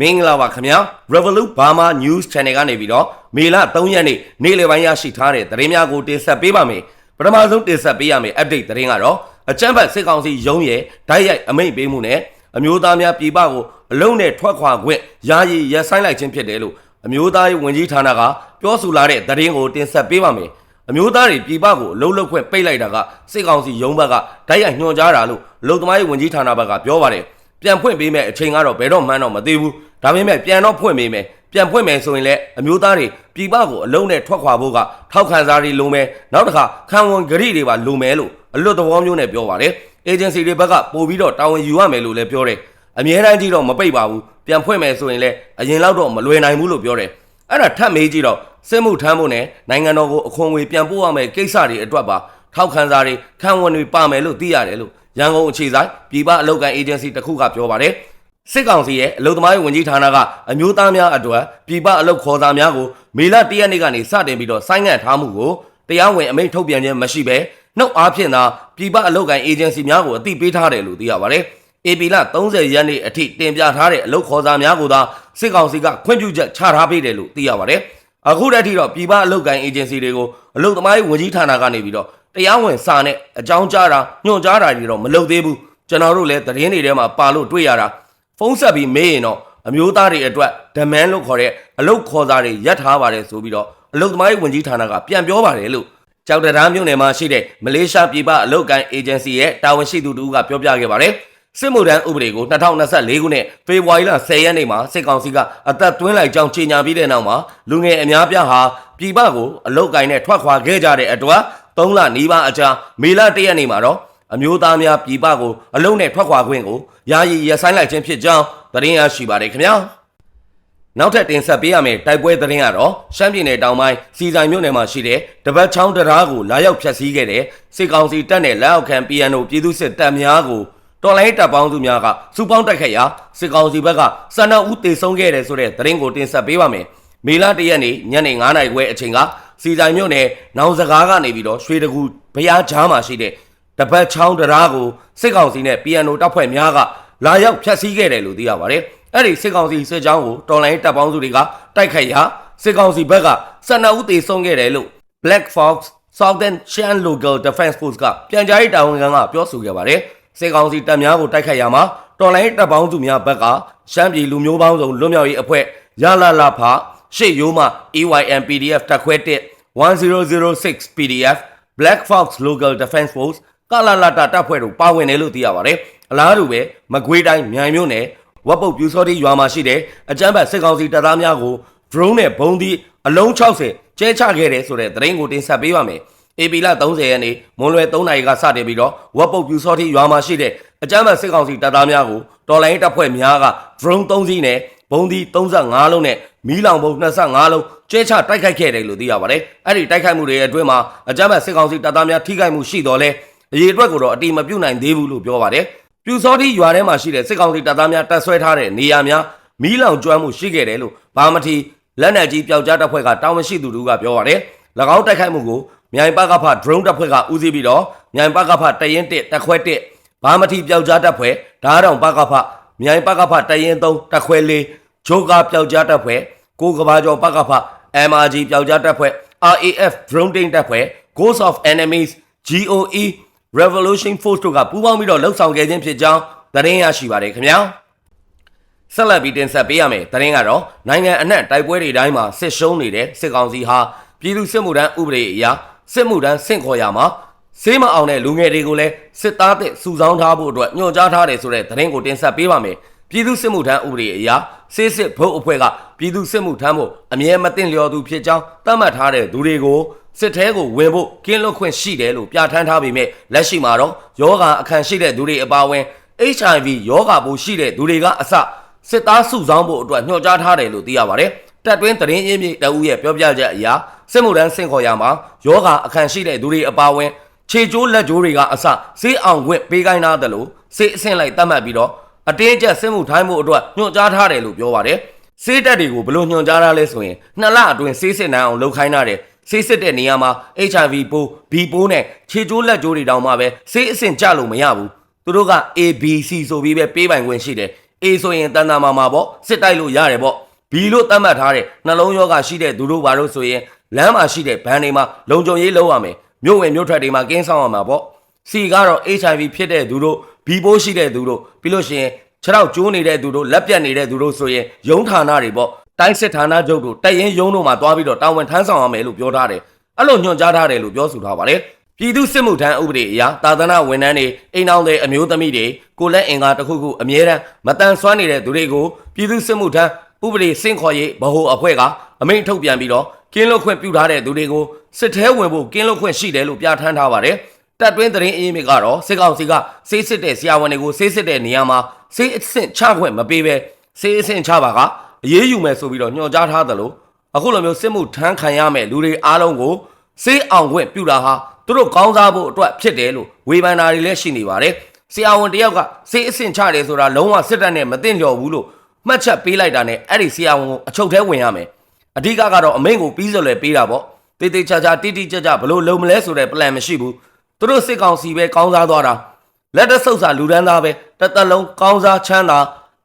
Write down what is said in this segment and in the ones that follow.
မင်္ဂလာပါခင်ဗျာ Revolut Burma News Channel ကနေပြီးတော့မေလ3ရက်နေ့နေ့လယ်ပိုင်းရရှိထားတဲ့သတင်းများကိုတင်ဆက်ပေးပါမယ်ပထမဆုံးတင်ဆက်ပေးရမယ့် update သတင်းကတော့အကြမ်းဖက်စစ်ကောင်စီရုံးရဲ့ဓာတ်ရိုက်အမိန့်ပေးမှုနဲ့အမျိုးသားများပြည်ပကိုအလုံးနဲ့ထွက်ခွာခွင့်ယာယီရပ်ဆိုင်းလိုက်ခြင်းဖြစ်တယ်လို့အမျိုးသားရေးဝန်ကြီးဌာနကပြောဆိုလာတဲ့သတင်းကိုတင်ဆက်ပေးပါမယ်အမျိုးသားတွေပြည်ပကိုအလုံးလုံးခွင့်ပိတ်လိုက်တာကစစ်ကောင်စီရုံးဘက်ကဓာတ်ရိုက်ညွှန်ကြားတာလို့အလုံသမားရေးဝန်ကြီးဌာနဘက်ကပြောပါတယ်ပြန်ဖွင့်ပေးမယ်အချိန်ကတော့ဘယ်တော့မှန်းတော့မသေးဘူး ဒါပေမဲ့ပြန်တော့ဖွင့်ပေးမယ်ပြန်ဖွင့်မယ်ဆိုရင်လည်းအမျိုးသားတွေပြည်ပကိုအလုံးနဲ့ထွက်ခွာဖို့ကထောက်ခံစားတွေလိုမယ်နောက်တစ်ခါခံဝန်ဂရိတွေပါလိုမယ်လို့အလွတ်သဘောမျိုးနဲ့ပြောပါတယ်အေဂျင်စီတွေဘက်ကပို့ပြီးတော့တာဝန်ယူရမယ်လို့လည်းပြောတယ်အမြဲတမ်းကြီးတော့မပိတ်ပါဘူးပြန်ဖွင့်မယ်ဆိုရင်လည်းအရင်လောက်တော့မလွယ်နိုင်ဘူးလို့ပြောတယ်အဲ့ဒါထပ်မေးကြည့်တော့စစ်မှုထမ်းဖို့နဲ့နိုင်ငံတော်ကိုအခွန်ငွေပြန်ပို့ရမယ်ကိစ္စတွေအတွက်ပါထောက်ခံစားတွေခံဝန်တွေပါမယ်လို့သိရတယ်လို့ရန်ကုန်အခြေဆိုင်ပြည်ပအလုပ်ကန်အေဂျင်စီတစ်ခုကပြောပါတယ် စစ်ကောင်စီရဲ့အလုံသမားရေးဝန်ကြီးဌာနကအမျိုးသားများအတွက်ပြည်ပအလုပ်ခေါ်စာများကိုမေလ၁ရက်နေ့ကနေစတင်ပြီးတော့ဆိုင်းငံ့ထားမှုကိုတရားဝင်အမိန့်ထုတ်ပြန်ခြင်းမရှိဘဲနှုတ်အားဖြင့်သာပြည်ပအလုပ်ကန်အေဂျင်စီများကိုအသိပေးထားတယ်လို့သိရပါတယ်။ AP လ30ရက်နေ့အထိတင်ပြထားတဲ့အလုပ်ခေါ်စာများကိုသာစစ်ကောင်စီကခွင့်ပြုချက်ချထားပေးတယ်လို့သိရပါတယ်။အခုတည်းထိတော့ပြည်ပအလုပ်ကန်အေဂျင်စီတွေကိုအလုပ်သမားရေးဝန်ကြီးဌာနကနေပြီးတော့တရားဝင်စာနဲ့အကြောင်းကြားတာညွှန်ကြားတာတွေတော့မလုပ်သေးဘူး။ကျွန်တော်တို့လည်းသတင်းတွေထဲမှာပါလို့တွေ့ရတာ ဖုန်းဆက်ပြီးမေးရင်တော့အမျိုးသားတွေအတွက် demand လို့ခေါ်တဲ့အလုပ်ခေါ်စာတွေရပ်ထားပါတယ်ဆိုပြီးတော့အလုပ်သမားရေးဝန်ကြီးဌာနကပြန်ပြောပါတယ်လို့ကြောက်တရားမြို့နယ်မှာရှိတဲ့မလေးရှားပြည်ပအလုပ်ကိုင်အေဂျင်စီရဲ့တာဝန်ရှိသူတူကပြောပြခဲ့ပါတယ်စစ်မှုထမ်းဥပဒေကို2024ခုနှစ်ဖေဖော်ဝါရီလ10ရက်နေ့မှာစစ်ကောင်စီကအသက်သွင်းလိုက်ကြောင်းကြေညာပြီးတဲ့နောက်မှာလူငယ်အများပြားဟာပြည်ပကိုအလုပ်ကိုင်နဲ့ထွက်ခွာခဲ့ကြတဲ့အတွက်3လနီးပါးအကြာမေလ1ရက်နေ့မှာတော့ အမျိုးသားများပြည်ပကိုအလုံးနဲ့ထွက်ခွာခွင့်ကိုယာယီရပ်ဆိုင်းလိုက်ခြင်းဖြစ်ကြောင်းသတင်းရရှိပါတယ်ခင်ဗျာနောက်ထပ်တင်ဆက်ပေးရမယ့်တိုက်ပွဲသတင်းကတော့ရှမ်းပြည်နယ်တောင်ပိုင်းစီဆိုင်မြို့နယ်မှာရှိတဲ့တပတ်ချောင်းတရားကိုလာရောက်ဖျက်ဆီးခဲ့တဲ့စစ်ကောင်စီတပ်နဲ့လက်အောက်ခံ PNO ပြည်သူစစ်တပ်များကိုတော်လိုင်းတပ်ပေါင်းစုများကစုပေါင်းတိုက်ခိုက်ရာစစ်ကောင်စီဘက်ကစန္ဒဦးတေဆုံးခဲ့တယ်ဆိုတဲ့သတင်းကိုတင်ဆက်ပေးပါမယ်မေလ၁ရက်နေ့ညနေ9:00နာရီခွဲအချိန်ကစီဆိုင်မြို့နယ်နောင်စကားကနေပြီးတော့ရွှေတကူဘုရားချားမှာရှိတဲ့ တပတ်ချောင်းတရားကိုစစ်ကောင်စီနဲ့ PNO တပ်ဖွဲ့များကလာရောက်ဖျက်ဆီးခဲ့တယ်လို့သိရပါတယ်။အဲ့ဒီစစ်ကောင်စီစစ်ကြောင်းကိုတော်လိုင်းတပ်ပေါင်းစုတွေကတိုက်ခိုက်ရာစစ်ကောင်စီဘက်က12ဦးသေဆုံးခဲ့တယ်လို့ Black Fox Southern Shan Local Defense Force ကပြန်ကြားရေးတာဝန်ခံကပြောဆိုခဲ့ပါတယ်။စစ်ကောင်စီတပ်များကိုတိုက်ခိုက်ရာမှာတော်လိုင်းတပ်ပေါင်းစုများဘက်ကရှမ်းပြည်လူမျိုးပေါင်းစုံလွတ်မြောက်ရေးအဖွဲ့ရလာလာဖရှေ့ရိုးမှ EYM PDF တပ်ခွဲ1 1006 PDF Black Fox Local Defense Force ကလာလာတာတပ်ဖွဲ့တို့ပါဝင်တယ်လို့သိရပါတယ်။အလားတူပဲမကွေးတိုင်းမြိုင်မြို့နယ်ဝက်ပုတ်ပြူစောတိရွာမှာရှိတဲ့အကြမ်းဖက်စစ်ကောင်စီတပ်သားများကို drone နဲ့ဘုံသီးအလုံး60ကျဲချခဲ့တယ်ဆိုတဲ့သတင်းကိုတင်ဆက်ပေးပါမယ်။ AP လ30ရက်နေ့မွန်လွယ်3နာရီကစတင်ပြီးတော့ဝက်ပုတ်ပြူစောတိရွာမှာရှိတဲ့အကြမ်းဖက်စစ်ကောင်စီတပ်သားများကိုတော်လိုင်းတပ်ဖွဲ့များက drone 3စီးနဲ့ဘုံသီး35လုံးနဲ့မီးလောင်ပုံ25လုံးကျဲချတိုက်ခိုက်ခဲ့တယ်လို့သိရပါတယ်။အဲ့ဒီတိုက်ခိုက်မှုတွေအတွင်းမှာအကြမ်းဖက်စစ်ကောင်စီတပ်သားများထိခိုက်မှုရှိတော်လဲ အရေးအတွက်ကိုတော့အတိမပြုတ်နိုင်သေးဘူးလို့ပြောပါတယ်။ပြူစောတိရွာထဲမှာရှိတဲ့စစ်ကောင်စီတပ်သားများတပ်ဆွဲထားတဲ့နေရာများမီးလောင်ကျွမ်းမှုရှိခဲ့တယ်လို့ဘာမထီလက်နက်ကြီးပျောက်ကြားတပ်ဖွဲ့ကတာဝန်ရှိသူတို့ကပြောပါတယ်။၎င်းတိုက်ခိုက်မှုကိုမြိုင်ပကဖ drone တပ်ဖွဲ့ကဦးစီးပြီးတော့မြိုင်ပကဖတရင်1တက်ခွဲ1ဘာမထီပျောက်ကြားတပ်ဖွဲ့ဓားတောင်ပကဖမြိုင်ပကဖတရင်3တက်ခွဲ4ဂျိုကာပျောက်ကြားတပ်ဖွဲ့ကိုကဘာကျော်ပကဖ MRG ပျောက်ကြားတပ်ဖွဲ့ RAF drone team တပ်ဖွဲ့ Ghost of Enemies GOE Revolution Force တို့ကပူးပေါင်းပြီးတော့လှုပ်ဆောင်ခဲ့ခြင်းဖြစ်ကြောင်းသတင်းရရှိပါတယ်ခင်ဗျာဆက်လက်ပြီးတင်ဆက်ပေးရမယ်သတင်းကတော့နိုင်ငံအနှံ့တိုက်ပွဲတွေတိုင်းမှာစစ်ရှုံးနေတဲ့စစ်ကောင်စီဟာပြည်သူစစ်မှုထမ်းဥပဒေအရစစ်မှုထမ်းဆင့်ခေါ်ရမှာစေးမအောင်တဲ့လူငယ်တွေကိုလည်းစစ်သားတဲ့စုဆောင်းထားဖို့အတွက်ညွှန်ကြားထားတယ်ဆိုတဲ့သတင်းကိုတင်ဆက်ပေးပါမယ်ပြည်သူစစ်မှုထမ်းဥပဒေအရစေးစစ်ဘုတ်အဖွဲ့ကပြည်သူစစ်မှုထမ်းဖို့အမြဲမတင်လျော်သူဖြစ်ကြောင်းသတ်မှတ်ထားတဲ့သူတွေကို စစ်ထဲကိုဝင်ဖို့ကင်းလွတ်ခွင့်ရှိတယ်လို့ပြဋ္ဌာန်းထားပေမဲ့လက်ရှိမှာတော့ယောဂအခန့်ရှိတဲ့သူတွေအပါအဝင် HIV ယောဂပိုးရှိတဲ့သူတွေကအစစစ်သားစုဆောင်းဖို့အတွက်ညွှန်ကြားထားတယ်လို့သိရပါတယ်။တက်တွင်းသတင်းရင်းမြစ်တအူးရဲ့ပြောပြချက်အရစစ်မှုထမ်းဆင့်ခေါ်ရမှာယောဂအခန့်ရှိတဲ့သူတွေအပါအဝင်ခြေကျိုးလက်ကျိုးတွေကအစစေးအောင်ခွင့်ပေးခိုင်းထားတယ်လို့စေးအဆင့်လိုက်သတ်မှတ်ပြီးတော့အတင်းကျပ်စစ်မှုထိုင်းမှုအတွက်ညွှန်ကြားထားတယ်လို့ပြောပါတယ်။စေးတက်တွေကိုဘလို့ညွှန်ကြားထားလဲဆိုရင်နှစ်လအတွင်းစေးစစ်နိုင်အောင်လုပ်ခိုင်းထားတယ် ဆေးစစ်တဲ့နေရာမှာ HIV ပိုး B ပိုးနဲ့ခြေကျိုးလက်ကျိုးတွေတောင်မှပဲဆေးအဆင့်ကြလို့မရဘူးသူတို့က ABC ဆိုပြီးပဲပေးပိုင်ခွင့်ရှိတယ် A ဆိုရင်တန်တန်မာမာပေါ့စစ်တိုက်လို့ရတယ်ပေါ့ B လို့သတ်မှတ်ထားတဲ့နှလုံးရောဂါရှိတဲ့သူတို့ဘာလို့ဆိုရင်လမ်းမှာရှိတဲ့ဘဏ်တွေမှာလုံခြုံရေးလုပ်ရမယ်မြို့ဝင်မြို့ထွက်တွေမှာကင်းဆောင်ရမှာပေါ့ C ကတော့ HIV ဖြစ်တဲ့သူတို့ B ပိုးရှိတဲ့သူတို့ပြီးလို့ရှိရင်ခြေထောက်ကျိုးနေတဲ့သူတို့လက်ပြတ်နေတဲ့သူတို့ဆိုရင်ယုံဌာနတွေပေါ့ တိုင်းစစ်ဌာနချုပ်တို့တရင်ယုံတို့မှာတွားပြီးတော့တာဝန်ထမ်းဆောင်ရမယ်လို့ပြောထားတယ်အဲ့လိုညွှန်ကြားထားတယ်လို့ပြောဆိုထားပါတယ်ပြည်သူစစ်မှုထမ်းဥပဒေအရတာသနာဝန်ထမ်းတွေအိမ်အောင်တဲ့အမျိုးသမီးတွေကိုလက်အင်္ကာတစ်ခုခုအမြဲတမ်းမတန်ဆွမ်းနေတဲ့သူတွေကိုပြည်သူစစ်မှုထမ်းဥပဒေစင့်ခေါ်ရေးဗဟိုအဖွဲ့ကအမိန့်ထုတ်ပြန်ပြီးတော့ကင်းလွတ်ခွင့်ပြုထားတဲ့သူတွေကိုစစ်ထဲဝင်ဖို့ကင်းလွတ်ခွင့်ရှိတယ်လို့ပြဋ္ဌာန်းထားပါတယ်တပ်တွင်းသတင်းအင်းမြစ်ကတော့စစ်ကောင်စီကစေးစစ်တဲ့ဆရာဝန်တွေကိုစေးစစ်တဲ့နေရာမှာစေးအဆင့်ချခွင့်မပေးဘဲစေးအဆင့်ချပါက အရေးယူမယ်ဆိုပြီးတော့ညွှန်ကြားထားသလိုအခုလိုမျိုးစစ်မှုထမ်းခံရမဲ့လူတွေအားလုံးကိုစေးအောင်ခွင့်ပြုတာဟာသူတို့ကောင်းစားဖို့အတွက်ဖြစ်တယ်လို့ဝေဖန်တာတွေလည်းရှိနေပါတယ်ဆရာဝန်တယောက်ကစေးအဆင့်ချတယ်ဆိုတာလုံးဝစစ်တပ်နဲ့မသိလျော်ဘူးလို့မှတ်ချက်ပေးလိုက်တာနဲ့အဲ့ဒီဆရာဝန်ကိုအချုပ်ထဲဝင်ရမယ်အဓိကကတော့အမိန့်ကိုပြီးစလွယ်ပေးတာပေါ့တေးသေးချာချာတိတိကျကျဘလို့လုံမလဲဆိုတဲ့ plan မရှိဘူးသူတို့စစ်ကောင်စီပဲကောင်းစားသွားတာလက်တဆုပ်စာလူဒန်းသားပဲတစ်သက်လုံးကောင်းစားချမ်းသာ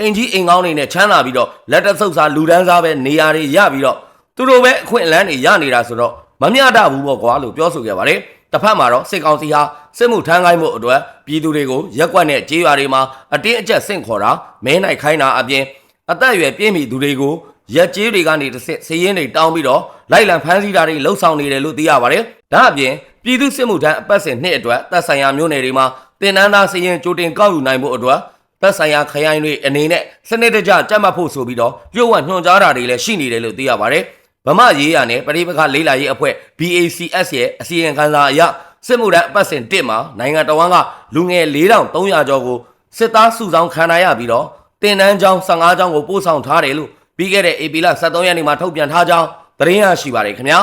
အင်ကြီးအင်ကောင်းနေနဲ့ချမ်းသာပြီးတော့လက်တဆုပ်စာလူဒန်းသားပဲနေရာတွေရပြီးတော့သူတို့ပဲအခွင့်အလန်းတွေရနေတာဆိုတော့မမျှတဘူးပေါ့ကွာလို့ပြောဆိုခဲ့ပါတယ်တစ်ဖက်မှာတော့စစ်ကောင်စီဟာစစ်မှုထမ်းခိုင်းမှုအတွက်ပြည်သူတွေကိုရက်ကွက်နဲ့ကြေးရွာတွေမှာအတင်းအကျပ်ဆင့်ခေါ်တာမဲနိုင်ခိုင်းတာအပြင်အသက်အရွယ်ပြည့်မီသူတွေကိုရက်ကြေးတွေကနေတစ်ဆင့်စည်ရင်းတွေတောင်းပြီးတော့လိုက်လံဖမ်းဆီးတာတွေလှုပ်ဆောင်နေတယ်လို့သိရပါတယ်။ဒါအပြင်ပြည်သူစစ်မှုထမ်းအပတ်စဉ်နှစ်အတွက်သက်ဆိုင်ရာမြို့နယ်တွေမှာတင်နန်းသားစည်ရင်ကြိုတင်ကောက်ယူနိုင်ဖို့အတွက် သက်ဆိုင်ရာခရိုင်တွေအနေနဲ့စနစ်တကျကြက်မှတ်ဖို့ဆိုပြီးတော့လျှို့ဝှက်ညွှန်ကြားတာတွေလည်းရှိနေတယ်လို့သိရပါတယ်။ဗမာရေးရနဲ့ပရိပခလေးလာရေးအဖွဲ့ BACS ရဲ့အစီရင်ခံစာအရစစ်မှုထမ်းအပတ်စဉ်1မှာနိုင်ငံတော်ဝန်ကလူငယ်4300ကျော်ကိုစစ်သားစုဆောင်ခံရပြီးတော့တင်နန်းကျောင်း15ကျောင်းကိုပို့ဆောင်ထားတယ်လို့ပြီးခဲ့တဲ့ AP လ23ရက်နေ့မှာထုတ်ပြန်ထားကြောင်းသတင်းရရှိပါတယ်ခင်ဗျာ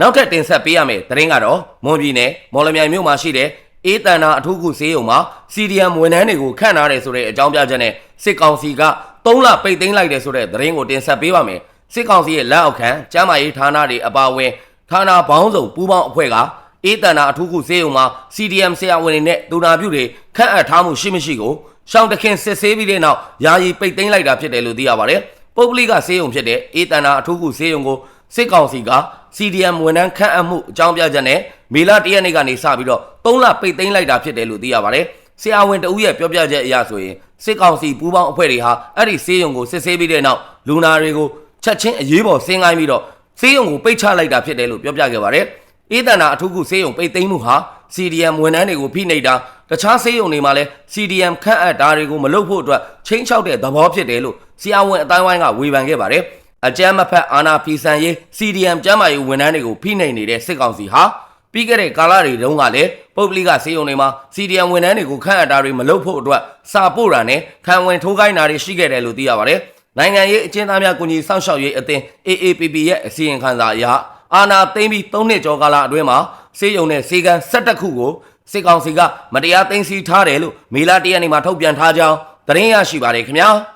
နောက်ထပ်တင်ဆက်ပေးရမယ့်သတင်းကတော့မွန်ပြည်နယ်မော်လမြိုင်မြို့မှာရှိတဲ့ အေးတန်နာအထူးကုဆေးရုံမှာ CDM ဝန်ထမ်းတွေကိုခန့်ထားတယ်ဆိုတဲ့အကြောင်းပြချက်နဲ့စစ်ကောင်စီက3လပိတ်သိမ်းလိုက်တယ်ဆိုတဲ့သတင်းကိုတင်ဆက်ပေးပါမယ်စစ်ကောင်စီရဲ့လက်အောက်ခံကျမ်းမာရေးဌာနတွေအပါအဝင်ဌာနပေါင်းစုံပူးပေါင်းအဖွဲ့ကအေးတန်နာအထူးကုဆေးရုံမှာ CDM ဆရာဝန်တွေနဲ့ဒူနာပြုတွေခန့်အပ်ထားမှုရှိမရှိကိုရှောင်းတခင်စစ်ဆေးပြီးတဲ့နောက်ယာယီပိတ်သိမ်းလိုက်တာဖြစ်တယ်လို့သိရပါတယ်ပုဂ္ဂလိကဆေးရုံဖြစ်တဲ့အေးတန်နာအထူးကုဆေးရုံကိုစစ်ကောင်စီက CDM ဝန်ထမ်းခန့်အပ်မှုအကြောင်းပြချက်နဲ့မေလ၁ရက်နေ့ကနေစပြီးတော့3လပိတ်သိမ်းလိုက်တာဖြစ်တယ်လို့သိရပါတယ်ဆရာဝန်တဦးရဲ့ပြောပြချက်အရဆိုရင်စစ်ကောင်စီပူးပေါင်းအဖွဲ့တွေဟာအဲ့ဒီဆေးရုံကိုစစ်ဆေးပြီးတဲ့နောက်လူနာတွေကိုချက်ချင်းအရေးပေါ်ဆင်းခိုင်းပြီးတော့ဆေးရုံကိုပိတ်ချလိုက်တာဖြစ်တယ်လို့ပြောပြခဲ့ပါတယ်။အေးတန်နာအထူးကုဆေးရုံပိတ်သိမ်းမှုဟာ CDM ဝန်ထမ်းတွေကိုဖိနှိပ်တာတခြားဆေးရုံတွေမှာလည်း CDM ခန့်အပ်တာတွေကိုမလုပ်ဖို့အတွက်ချင်းချောက်တဲ့သဘောဖြစ်တယ်လို့ဆရာဝန်အတိုင်းဝိုင်းကဝေဖန်ခဲ့ပါတယ်။ အကြမ်းမဖက်အာဏာဖီဆန်ရေး CDM ကျမ်းမာရေးဝန်ထမ်းတွေကိုဖိနှိပ်နေတဲ့စစ်ကောင်စီဟာပြီးခဲ့တဲ့ကာလတွေတုန်းကလည်းပုပ်ပလိကဆေးရုံတွေမှာ CDM ဝန်ထမ်းတွေကိုခန့်အပ်တာတွေမလုပ်ဖို့အတွက်စာပို့တာနဲ့ခံဝန်ထိုးခိုင်းတာတွေရှိခဲ့တယ်လို့သိရပါတယ်။နိုင်ငံရေးအကျဉ်းသားများကူညီစောင့်ရှောက်ရေးအသင်း AAPP ရဲ့အစီရင်ခံစာအရအာဏာသိမ်းပြီး၃နှစ်ကျော်ကာလအတွင်းမှာဆေးရုံနဲ့ဆေးကန်း၁၁ခုကိုစစ်ကောင်စီကမတရားသိမ်းဆည်းထားတယ်လို့မေလ၁ရက်နေ့မှာထုတ်ပြန်ထားကြောင်းသတင်းရရှိပါတယ်ခင်ဗျာ။